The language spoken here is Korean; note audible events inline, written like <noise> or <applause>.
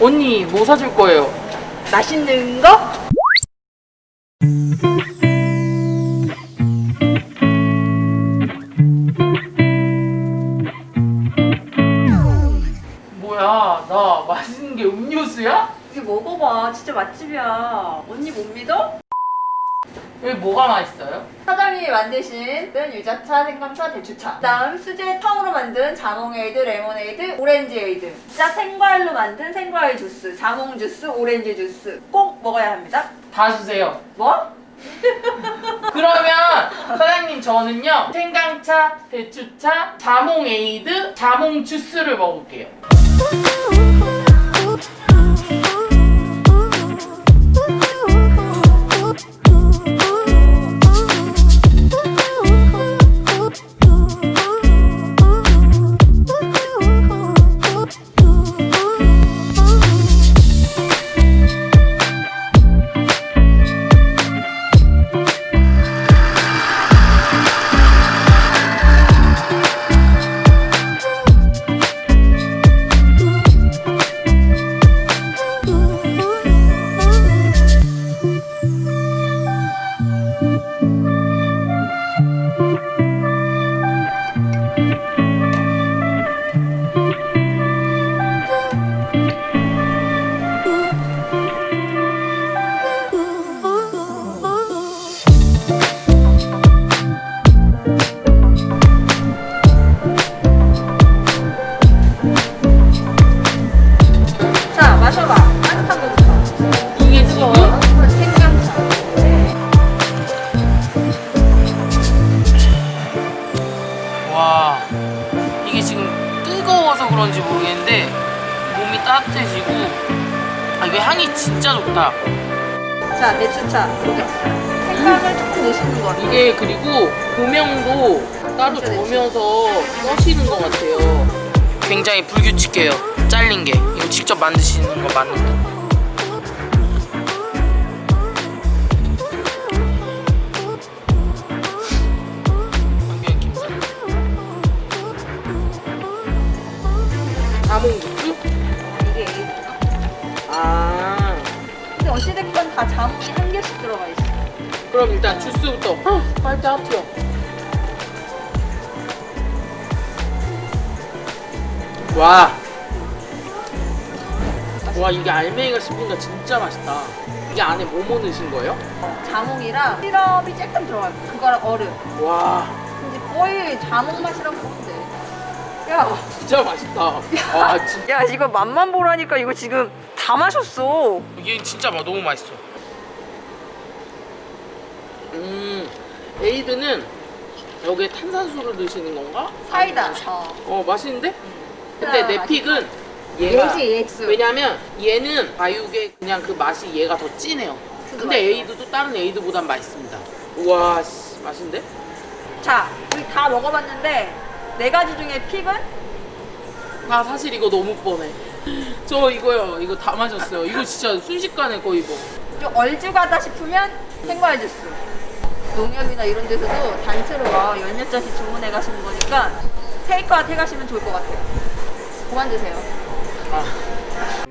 언니 뭐 사줄 거예요? 맛있는 거? 뭐야 나 맛있는 게 음료수야? 이게 먹어봐. 진짜 맛집이야. 언니 못 믿어? 여기 뭐가 맛있어요? 만드신 은 유자차, 생강차, 대추차. 그 다음 수제 탕으로 만든 자몽에이드, 레모네이드, 오렌지에이드. 진짜 생과일로 만든 생과일 주스, 자몽 주스, 오렌지 주스. 꼭 먹어야 합니다. 다 주세요 뭐? <laughs> 그러면 사장님 저는요 생강차, 대추차, 자몽 에이드, 자몽 주스를 먹을게요 이게 지금 뜨거워서 그런지 모르겠는데 몸이 따뜻해지고 아 이거 향이 진짜 좋다. 자, 대추차. 생강을 조금 넣으시는 거. 이게 그리고 고명도 따로 저으면서 써시는 것 같아요. 굉장히 불규칙해요. 잘린 게. 이거 직접 만드시는 거 맞는데 근데 어찌됐건 다 자몽이 한 개씩 들어가 있어. 그럼 일단 주스부터 빨대 하트요 와. 와 이게 알맹이가 씹으니까 진짜 맛있다 이게 안에 뭐뭐 넣으신 거예요? 자몽이랑 시럽이 조금 들어가요. 그거랑 얼음. 와 근데 거의 자몽 보면 돼. 야, 진짜 맛있다 와 진짜 야 이거 맛만 보라니까 이거 지금 다 마셨어. 이게 진짜 막 너무 맛있어 음 에이드는 여기에 탄산수를 넣으시는 건가? 사이다. 어. 어 맛있는데? 근데 아, 내 픽은 얘가 얘지 얘지. 왜냐면 얘는 바육의 그냥 그 맛이 얘가 더 진해요. 근데. 에이드도 다른 에이드보단 맛있습니다. 우와 씨, 맛있는데? 자, 우리 다 먹어봤는데 네 가지 중에 픽은 아 사실 이거 너무 뻔해. 저 이거요 이거 다 마셨어요. 이거 진짜 순식간에 거의 뭐. 좀 얼죽하다 싶으면 생과일 주스. 농협이나 이런 데서도 단체로 막 연료짜리 주문해 가시는 거니까 테이크아웃 해 가시면 좋을 것 같아요. 그만 드세요. 아